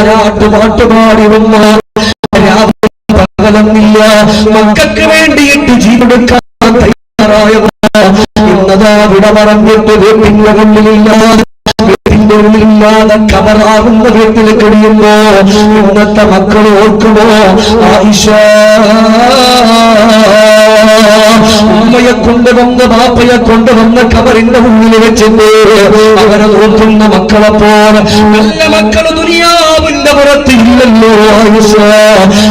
താരാട്ട് പാട്ടുപാടി വന്ന രാവും പകലന്നില്ല. മക്കൾക്ക് വേണ്ടിയിട്ട് ജീവെടുക്കാൻ തയ്യാറായവ ഇന്നതാ വിട പറഞ്ഞിട്ട് വീട്ടിന്റെ ഉള്ളിലില്ലാതെ കവറാകുന്ന വീട്ടിൽ കഴിയുമ്പോ ഇന്നത്തെ മക്കൾ ഓർക്കുമോ ആയിഷ ഉമ്മയെ കൊണ്ടുവന്ന ബാപ്പയെ കൊണ്ടുവന്ന കവറിന്റെ മുന്നിൽ വെച്ചിട്ട് അവരെ നോക്കുന്ന മക്കളെ പോലെ നല്ല മക്കൾ ദുനിയാവിന്റെ ഇല്ലല്ലോ ആയിഷ.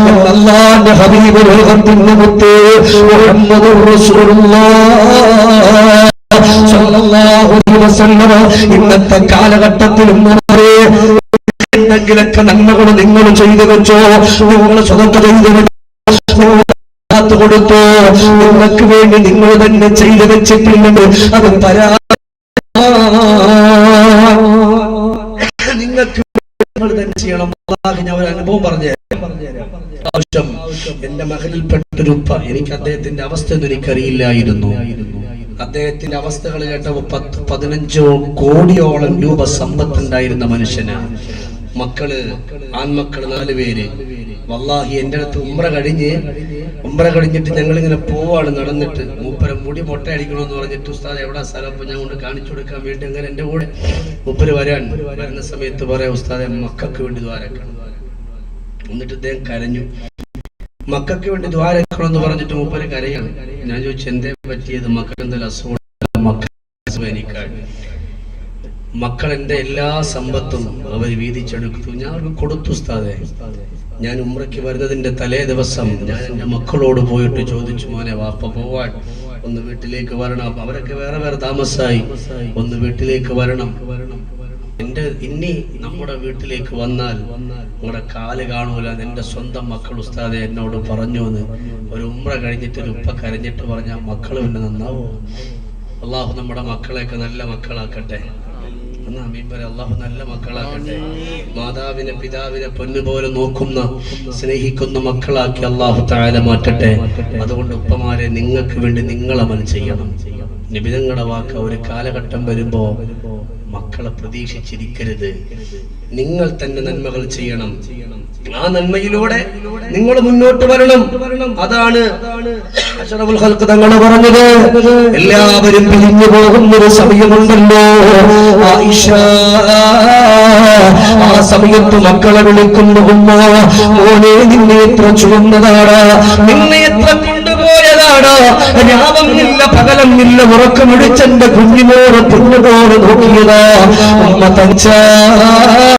എന്നല്ലാന്റെ ഹബീബ് ലോകത്തിന്റെ മുത്ത് മുഹമ്മദ് ഇന്നത്തെ കാലഘട്ടത്തിലും എന്തെങ്കിലൊക്കെ നന്മകൾ നിങ്ങൾ ചെയ്തു വെച്ചോ നിങ്ങൾ സ്വതന്ത്ര ചെയ്തു വെച്ചോ കൊടുത്തോ. നിങ്ങൾക്ക് വേണ്ടി നിങ്ങൾ തന്നെ ചെയ്തു വെച്ചിട്ടില്ലെങ്കിൽ അത് പരാ തന്നെ ചെയ്യണം. ഞാൻ ഒരു അനുഭവം പറഞ്ഞു ആവശ്യം എന്റെ മകനിൽപ്പെട്ടൊരു ഉപ്പ. എനിക്ക് അദ്ദേഹത്തിന്റെ അവസ്ഥ എനിക്കറിയില്ലായിരുന്നു. അദ്ദേഹത്തിന്റെ അവസ്ഥകൾ കേട്ടപ്പോ പത്ത് പതിനഞ്ചോ കോടിയോളം രൂപ സമ്പത്തുണ്ടായിരുന്ന മനുഷ്യനാണ്. മക്കൾ ആൺമക്കൾ നാല് പേര്. വല്ലാഹി എന്റെ അടുത്ത് ഉമ്ര കഴിഞ്ഞ് ഉമ്ര കഴിഞ്ഞിട്ട് ഞങ്ങൾ ഇങ്ങനെ പോവാണ് നടന്നിട്ട്. മൂപ്പര മുടി മൊട്ടയടിക്കണമെന്ന് പറഞ്ഞിട്ട് ഉസ്താദ് എവിടെ സ്ഥലം? ഞാൻ കൊണ്ട് കാണിച്ചു കൊടുക്കാൻ വേണ്ടി അങ്ങനെ എന്റെ കൂടെ മൂപ്പര് വരാൻ. വരുന്ന സമയത്ത് പറയാം ഉസ്താദെ മക്കൾക്ക് വേണ്ടി ദ്വാരക്കണം എന്നിട്ട് ഇദ്ദേഹം കരഞ്ഞു. മക്കൾക്ക് വേണ്ടി ദ്വാരക്കണം എന്ന് പറഞ്ഞിട്ട് മൂപ്പര് കരയാണ്. ഞാൻ ചോദിച്ചു എന്തേ പറ്റിയത്? മക്കൾ എന്തെങ്കിലും അസുഖം മക്കൾ മക്കൾ എന്റെ എല്ലാ സമ്പത്തും അവർ വീതിച്ചെടുത്തു. ഞാൻ അവർക്ക് കൊടുത്തു ഉസ്താദെ. ഞാൻ ഉമ്രയ്ക്ക് വരുന്നതിന്റെ തലേ ദിവസം ഞാൻ എന്റെ മക്കളോട് പോയിട്ട് ചോദിച്ചു മോനെ വാപ്പ പോവാൻ. ഒന്ന് വീട്ടിലേക്ക് വരണം. അവരൊക്കെ വേറെ വേറെ താമസായി. ഒന്ന് വീട്ടിലേക്ക് വരണം. എന്റെ ഇനി നമ്മുടെ വീട്ടിലേക്ക് വന്നാൽ നിങ്ങളുടെ കാൽ കാണൂല. എന്റെ സ്വന്തം മക്കൾ ഉസ്താദെ എന്നോട് പറഞ്ഞു എന്ന് ഒരു ഉമ്ര കഴിഞ്ഞിട്ട് ഒരു ഉപ്പ കരഞ്ഞിട്ട് പറഞ്ഞ മക്കൾ പിന്നെ നന്നാവോ. അള്ളാഹു നമ്മുടെ മക്കളെയൊക്കെ നല്ല മക്കളാക്കട്ടെ. എന്നാ അമീൻ പറ അള്ളാഹു നല്ല മക്കളാക്കട്ടെ. മാതാവിനെ പിതാവിനെ പൊന്നുപോലെ നോക്കുന്ന സ്നേഹിക്കുന്ന മക്കളാക്കി അള്ളാഹു താഴെ മാറ്റട്ടെ. അതുകൊണ്ട് ഉപ്പമാരെ നിങ്ങൾക്ക് വേണ്ടി നിങ്ങൾ അമൽ ചെയ്യണം. നിബിതങ്ങളുടെ വാക്ക് ഒരു കാലഘട്ടം വരുമ്പോ മക്കളെ പ്രതീക്ഷിച്ചിരിക്കരുത്. നിങ്ങൾ തന്നെ നന്മകൾ ചെയ്യണം. ആ നന്മയിലൂടെ നിങ്ങൾ മുന്നോട്ട് വരണം. അതാണ് പറഞ്ഞത് എല്ലാവരും പിരിഞ്ഞു പോകുന്ന ഒരു സമയമുണ്ടല്ലോ ആ സമയത്ത് മക്കളെ വിളിക്കുന്നു മോനെ നിന്നെ എത്ര ചുവന്നതാണ് നിന്നെ എത്ര കൊണ്ടുപോയതാണ് പകലമില്ല ഉറക്കമിടിച്ചെന്റെ കുഞ്ഞിനോട് പൊന്നുപോലെ നോക്കിയതാ. ഉമ്മ തനിച്ച